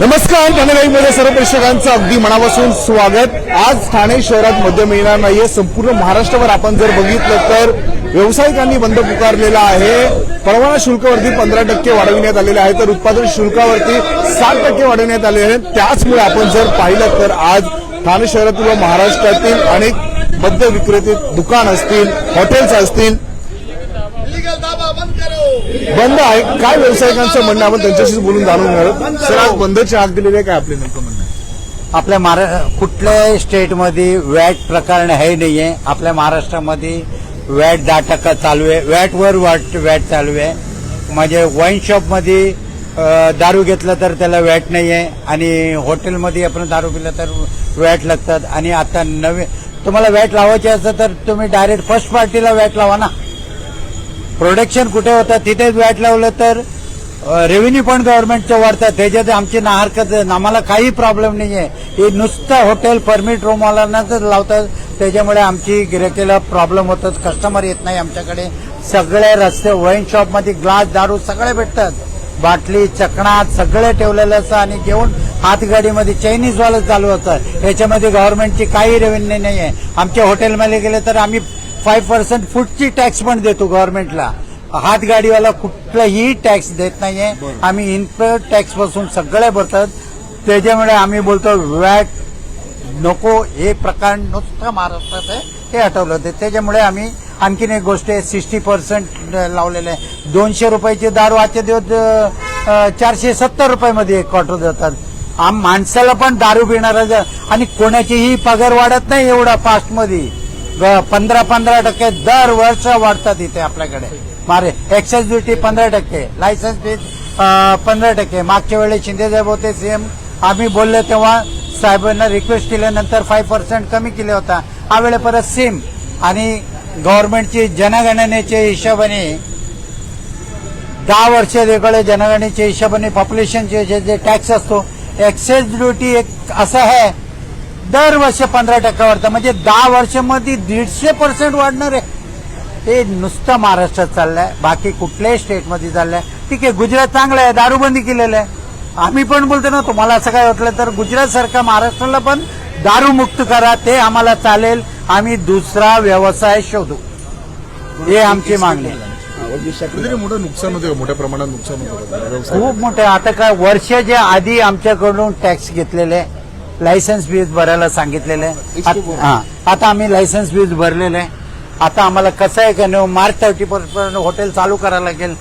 नमस्कार ठाणे सर्व प्रेक्षकांचं अगदी मनापासून स्वागत. आज ठाणे शहरात मद्य मिळणार नाहीये संपूर्ण महाराष्ट्रावर आपण जर बघितलं तर व्यावसायिकांनी बंद पुकारलेला आहे. परवाना शुल्कावरती पंधरा टक्के वाढविण्यात आलेले आहे तर उत्पादन शुल्कावरती सात टक्के वाढविण्यात आले आहे. त्याचमुळे आपण जर पाहिलं तर आज ठाणे शहरातील व महाराष्ट्रातील अनेक मद्य विक्रेते दुकान असतील हॉटेल्स असतील बंद आहे. काय व्यावसायिकांचं म्हणणं आपण त्यांच्याशी बोलून जाणून घेणार सर आज बंदची हाक दिलेली आहे काय आपले नेमकं म्हणणं आहे? आपल्या महारा कुठल्याही स्टेटमध्ये वॅट प्रकरण हे नाहीये. आपल्या महाराष्ट्रामध्ये वॅट दहा टक्का चालू आहे. वॅटवर वॅट वॅट चालू आहे. म्हणजे वाईन शॉपमध्ये दारू घेतलं तर त्याला वॅट नाही आहे आणि हॉटेलमध्ये आपण दारू पिलं तर वॅट लागतात. आणि आता नवे तुम्हाला वॅट लावायचे असतं तर तुम्ही डायरेक्ट फर्स्ट पार्टीला वॅट लावा ना. प्रोडक्शन कुठे होतं तिथेच वॅट लावलं तर रेव्हेन्यू पण गव्हर्नमेंटचं वाढतात त्याच्यात आमची ना हरकत आम्हाला काही प्रॉब्लेम नाही आहे हे नुसतं हॉटेल परमिट रूमवाल्यांनाच लावतात. त्याच्यामुळे आमची गिरायकीला प्रॉब्लेम होतात कस्टमर येत नाही आमच्याकडे. सगळे रस्ते वाईन शॉपमध्ये ग्लास दारू सगळे भेटतात. बाटली चकणा सगळे ठेवलेलं असतं आणि घेऊन हातगाडीमध्ये चायनीजवालंच चालू होतं. याच्यामध्ये गव्हर्नमेंटची काही रेव्हेन्यू नाही आहे आमच्या हॉटेलमध्ये गेले तर आम्ही फाईव्ह पर्सेंट फूडची टॅक्स पण देतो गव्हर्नमेंटला हातगाडीवाला कुठलाही टॅक्स देत नाहीये. आम्ही इनपुट टॅक्सपासून सगळे भरतात. त्याच्यामुळे आम्ही बोलतो वॅट नको हे प्रकार नुसतं महाराष्ट्रात आहे हे हटवलं होते त्याच्यामुळे आम्ही आणखीन एक गोष्ट आहे सिक्स्टी पर्सेंट लावलेलं आहे. दोनशे रुपयाचे दारू आजचे दिवस चारशे सत्तर रुपयामध्ये एक क्वार्टर देतात. आम माणसाला पण दारू पिणारा आणि कोणाचीही पगार वाढत नाही एवढा फास्टमध्ये पंधरा पंधरा टक्के दर वर्ष वाढतात इथे आपल्याकडे. मारे एक्साइज ड्युटी पंधरा टक्के लायसन्स फीज पंधरा टक्के. मागच्या वेळेस शिंदेसाहेब होते सीएम आम्ही बोललो तेव्हा साहेबांना रिक्वेस्ट केल्यानंतर फाईव्ह पर्सेंट कमी केले होता. हा वेळे परत सीम आणि गव्हर्नमेंटची जनगणनेच्या हिशोबाने दहा वर्ष वेगळे जनगणनेच्या हिशोबाने पॉप्युलेशनचे जे जे टॅक्स असतो एक्साइज ड्युटी एक असं आहे दरवर्ष पंधरा टक्का वाढतं. म्हणजे दहा वर्षामध्ये दीडशे पर्सेंट वाढणार आहे. हे नुसतं महाराष्ट्रात चाललंय. बाकी कुठल्याही स्टेटमध्ये चाललंय. ठीक आहे गुजरात चांगलं आहे दारूबंदी केलेलं आहे. आम्ही पण बोलतो ना तुम्हाला असं काय वाटलं तर गुजरात सारखं महाराष्ट्राला पण दारू मुक्त करा ते आम्हाला चालेल. आम्ही दुसरा व्यवसाय शोधू. हे आमची मागणी. कुठेतरी मोठं नुकसान होते मोठ्या प्रमाणात नुकसान होतं. खूप मोठे आता काय वर्षाच्या आधी आमच्याकडून टॅक्स घेतलेले. लायसन्स फीज भरायला सांगितलेले आत- हा. आता आम्ही लायसन्स फीज भरलेले आता आम्हाला कसं आहे का नाही मार्च थर्टी पर्यंत हॉटेल चालू करायला लागेल.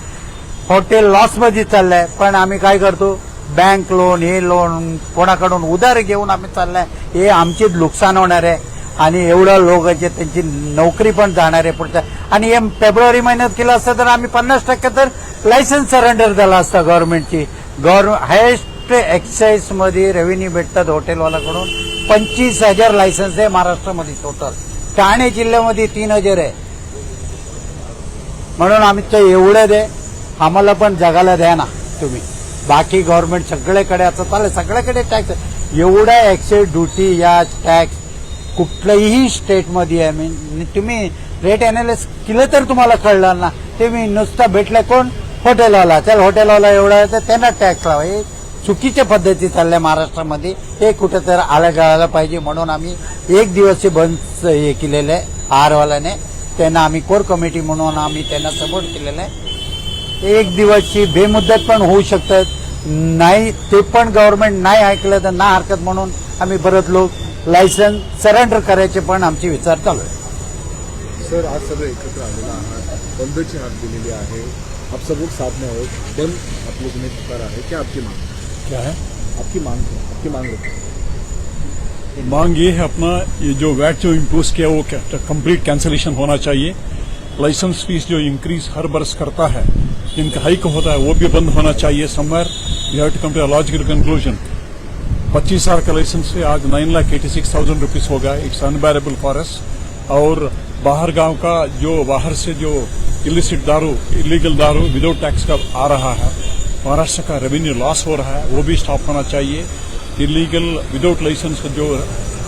हॉटेल लॉसमध्ये चाललंय पण आम्ही काय करतो बँक लोन हे लोन कोणाकडून उधार घेऊन आम्ही चाललाय हे आमचे नुकसान होणार आहे. आणि एवढं लोकांचे त्यांची नोकरी पण जाणार आहे पुढच्या आणि हे फेब्रुवारी महिन्यात केलं असतं तर आम्ही पन्नास टक्के तर लायसन्स सरेंडर झाला असतं गव्हर्नमेंटची गव्हर्नमेंट हायेस्ट एक्साईजमध्ये रेव्हेन्यू भेटतात हॉटेलवाल्याकडून पंचवीस हजार लायसन्स आहे महाराष्ट्रामध्ये टोटल ठाणे जिल्ह्यामध्ये तीन हजार आहे. म्हणून आम्ही तर एवढं दे आम्हाला पण जगाला द्या ना तुम्ही. बाकी गव्हर्नमेंट सगळ्याकडे आता चालेल सगळ्याकडे टॅक्स एवढा एक्साईज ड्युटी या टॅक्स कुठल्याही स्टेटमध्ये आहे. मी तुम्ही रेट अनालिस केलं तर तुम्हाला कळणार ना. तुम्ही नुसतं भेटलं कोण? हॉटेलवाला चल हॉटेलवाला एवढा आहे तर त्यांना टॅक्स लावा. चुकीच्या पद्धती चालल्या महाराष्ट्रामध्ये. हे कुठेतरी आल्या गळायला पाहिजे म्हणून आम्ही एक दिवसचे बंद हे केलेलं आहे आहारवाल्याने. त्यांना आम्ही कोर कमिटी म्हणून आम्ही त्यांना सपोर्ट केलेला आहे. एक दिवसची बेमुद्दत पण होऊ शकतात. नाही ते पण गव्हर्नमेंट नाही ऐकलं तर ना हरकत म्हणून आम्ही परत लोक लायसन्स सरेंडर करायचे पण आमचे विचार चालू आहे. सर आज सगळे एकत्र आलेला आहात. बंदची हात दिलेली आहे. आप सब लोग साथ में हो. बंद आप लोगों ने पुकारा है. क्या आपकी मांग क्या है? आपकी मांग है? आपकी मांग है? मांग ये है अपना ये जो वैट जो इम्पोज किया वो कंप्लीट कैंसलेशन होना चाहिए। लाइसेंस फ़ीस जो इंक्रीज हर बरस करता है इनका हाइक होता है वो भी बंद होना चाहिए somewhere we have to come to logical conclusion पच्चीस हज़ार का लाइसेंस से आज nine lakh eighty six thousand rupees हो गया। इट्स अनबेरेबल फॉर अस और बाहर गाँव का जो बाहर से जो इलिसिट दारू इलीगल दारू विदाउट टैक्स का आ रहा है। महाराष्ट्र का रेवेन्यू लॉस हो रहा है, वो भी स्टॉप होना चाहिए। इलीगल विदाउट लाइसेंस का जो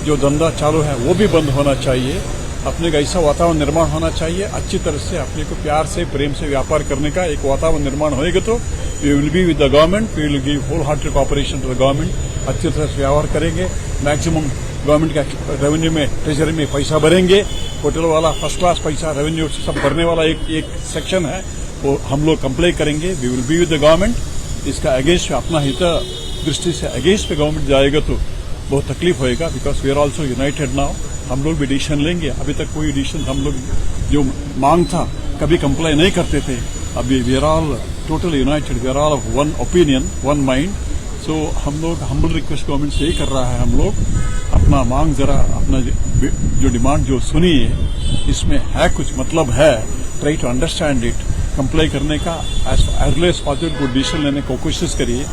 जो धंधा चालू है, वो भी बंद होना चाहिए। अपने का ऐसा वातावरण निर्माण होना चाहिए। अच्छी तरह से अपने को प्यार से, प्रेम से व्यापार करने का एक वातावरण निर्माण होएगा तो we will be with the government we will give whole hearted cooperation to the government अच्छी तरह से व्यवहार करेंगे। मैक्सिमम गवर्नमेंट का रेवेन्यू में ट्रेजरी में पैसा भरेंगे। होटल वाला फ़र्स्ट क्लास पैसा रेवेन्यू सब भरने वाला एक एक सेक्शन है। हम लोग कंप्लाई करेंगे we will be with the government इसका अगेंस्ट अपना हित दृष्टि से अगेंस्ट गवर्नमेंट जाएगा तो बहुत तकलीफ़ होएगा because we are also united now हम लोग भी डिसीज़न लेंगे। अभी तक कोई डिसीज़न हम लोग जो मांग था, कभी कंप्लाई नहीं करते थे। अभी we are all total united we are all one opinion one mind so हम लोग हम्बल रिक्वेस्ट गवर्नमेंट से यही कर रहा है हम लोग। अपना मांग जरा, अपना जो- डिमांड जो सुनी है इसमें है कुछ मतलब है। Try to understand it comply करने का एज अर्ली एज पॉसिबल को डिसीज़न लेने को कोशिश करिए,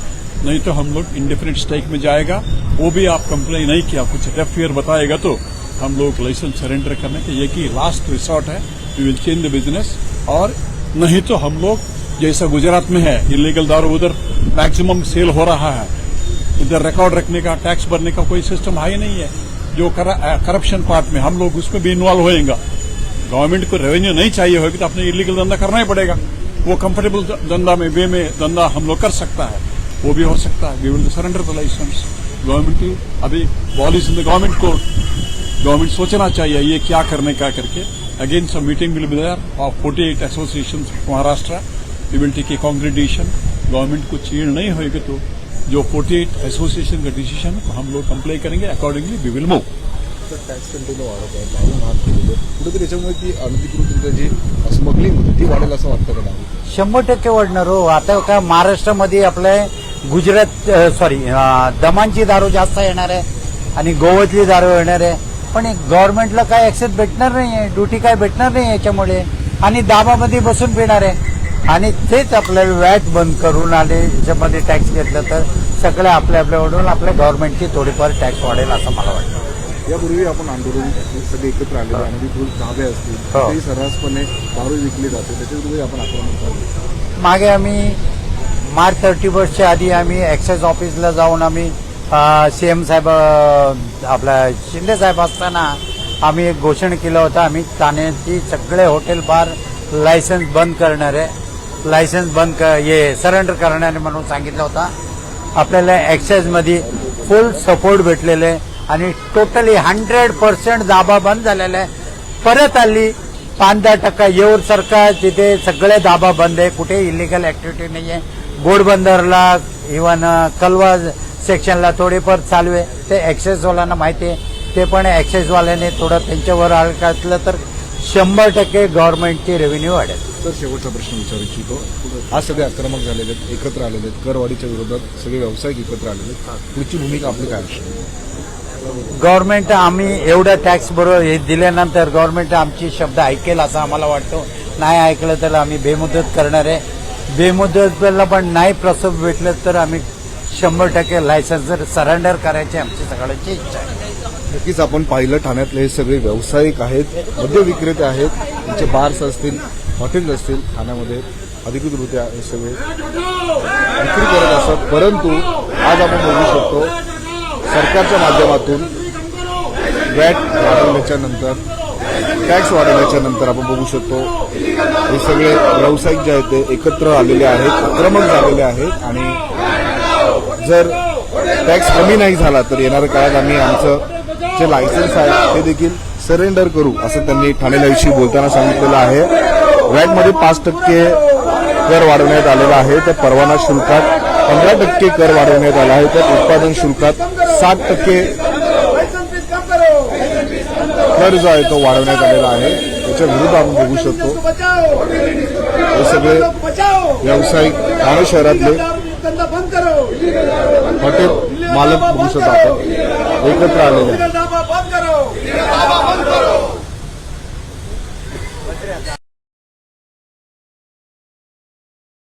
नहीं तो हम लोग इंडिफरेंट स्टेक में जाएगा। वो भी आप कंप्लेन नहीं किया, कुछ ईयर बताएगा तो हम लोग लाइसेंस सरेंडर करने के ये की लास्ट रिसोर्ट है we will change the business और नहीं तो हम लोग जैसा गुजरात में है इलीगल दारू उधर मैक्सिमम सेल हो रहा है। इधर रिकॉर्ड रखने का टैक्स भरने का कोई सिस्टम है ही नहीं है। जो करप्शन पार्ट में हम लोग, उसमें भी इन्वॉल्व होएगा। गवर्नमेंट को रेवेन्यू नहीं चाहिए होगी तो अपने इलीगल धंधा करना ही पड़ेगा। वो कंफर्टेबल धंधा में वे में धंधा हम लोग कर सकता है। वो भी हो सकता है। We will surrender the licence government की अभी पॉलिसी इन द गवर्नमेंट को गवर्नमेंट सोचना चाहिए ये क्या करने का करके। Again some meeting will be there of forty eight association Maharashtra we will take a decision government को चीड़ नहीं होगी तो जो 48 एसोसिएशन का डिसीज़न हम लोग कंप्लाई करेंगे। अकॉर्डिंगली वी विल मूव तर टॅक्स कंट्रोल वाढत आहे. दारू महाग केलेले कुठेतरी याच्यामुळे ती अनधिकृत जी स्मगलिंग होती ती वाढेल असं वाटतं का नाही? शंभर टक्के वाढणार हो. आता काय महाराष्ट्रामध्ये आपले गुजरात सॉरी दमांची दारू जास्त येणार आहे आणि गोव्यातली दारू येणार आहे. पण गव्हर्नमेंटला काय ऍक्सेस भेटणार नाही आहे ड्युटी काय भेटणार नाही याच्यामुळे. आणि दाबामध्ये बसून पिणार आहे. आणि तेच आपल्याला वॅट बंद करून आले याच्यामध्ये टॅक्स घेतलं तर सगळे आपल्या आपल्याकडून आपल्या गव्हर्नमेंटची थोडीफार टॅक्स वाढेल असं मला वाटतं. यापूर्वी आपण आंदोलन सगळे एकत्र आलेले अनधिकृत धाबे असतील. तेही सर्रासपणे दारू विकली जाते. त्याच्याविरुद्ध आपण आक्रमण चालू मागे आम्ही मार्च थर्टी फर्स्टच्या आधी आम्ही एक्साईज ऑफिसला जाऊन आम्ही सीएम साहेब अ, आपला शिंदे साहेब असताना आम्ही एक घोषणा केलं होतं. आम्ही ठाण्याची सगळे हॉटेल बार लायसन्स बंद करणार आहे लायसन्स बंद क हे सरेंडर करणार म्हणून सांगितलं होता. आपल्याला एक्साईजमध्ये फुल सपोर्ट भेटलेले. आहे आणि टोटली हंड्रेड पर्सेंट दाबा बंद झालेला आहे. परत आली पाच दहा टक्का येऊर सरकार तिथे सगळे दाबा बंद आहे. कुठे इलिगल ऍक्टिव्हिटी नाही आहे. घोडबंदरला इवन कलवा सेक्शनला थोडेफार चालू आहे. ते ॲक्सेसवाल्यांना माहिती आहे. ते पण ॲक्सेसवाल्याने थोडं त्यांच्यावर आळ तर शंभर टक्के गव्हर्नमेंटची रेव्हेन्यू वाढेल. तर शेवटचा प्रश्न विचारू इच्छितो. आज सगळे आक्रमक झालेले आहेत एकत्र आलेले आहेत. करवाढीच्या विरोधात सगळे व्यावसायिक एकत्र आलेले आहेत. पुढची भूमिका आपली काय असते गव्हर्नमेंट आम्ही एवढ्या टॅक्स बरोबर हे दिल्यानंतर गव्हर्नमेंट आमची शब्द ऐकेल असं आम्हाला वाटतो. नाही ऐकलं तर आम्ही बेमुदत करणार आहे. बेमुदतला पण नाही प्रसव भेटलं तर आम्ही शंभर टक्के लायसन्स सरेंडर करायची आमची सगळ्यांची इच्छा आहे. नक्कीच आपण पाहिलं ठाण्यातले हे सगळे व्यावसायिक आहेत मद्य विक्रेते आहेत त्यांचे बार्स असतील हॉटेल्स असतील ठाण्यामध्ये अधिकृतरित्या हे सगळे विक्री करत असतात. परंतु आज आपण बघू शकतो सरकारच्या माध्यमातून वॅट वाढवल्याच्या नंतर टॅक्स वाढवल्याच्या नंतर आपण बघू शकतो हे सगळे व्यावसायिक जे आहेत ते एकत्र आलेले आहेत आक्रमक झालेले आहेत आणि जर टॅक्स कमी नाही झाला तर येणाऱ्या काळात आम्ही आमचं जे लायसन्स आहे ते देखील सरेंडर करू असं त्यांनी ठाणेल्याविषयी बोलताना सांगितलेलं आहे. वॅटमध्ये पाच टक्के कर वाढवण्यात आलेला आहे तर परवाना शुल्कात पंधरा टक्के कर वाढवण्यात आला आहे. तर उत्पादन शुल्कात सात टक्के कर जो आहे तो वाढवण्यात आलेला आहे. त्याच्या विरुद्ध आपण बघू शकतो. हे सगळे व्यावसायिक ठाणे शहरातले हॉटेल मालक बघू शकतो आपण. एकत्र आलेले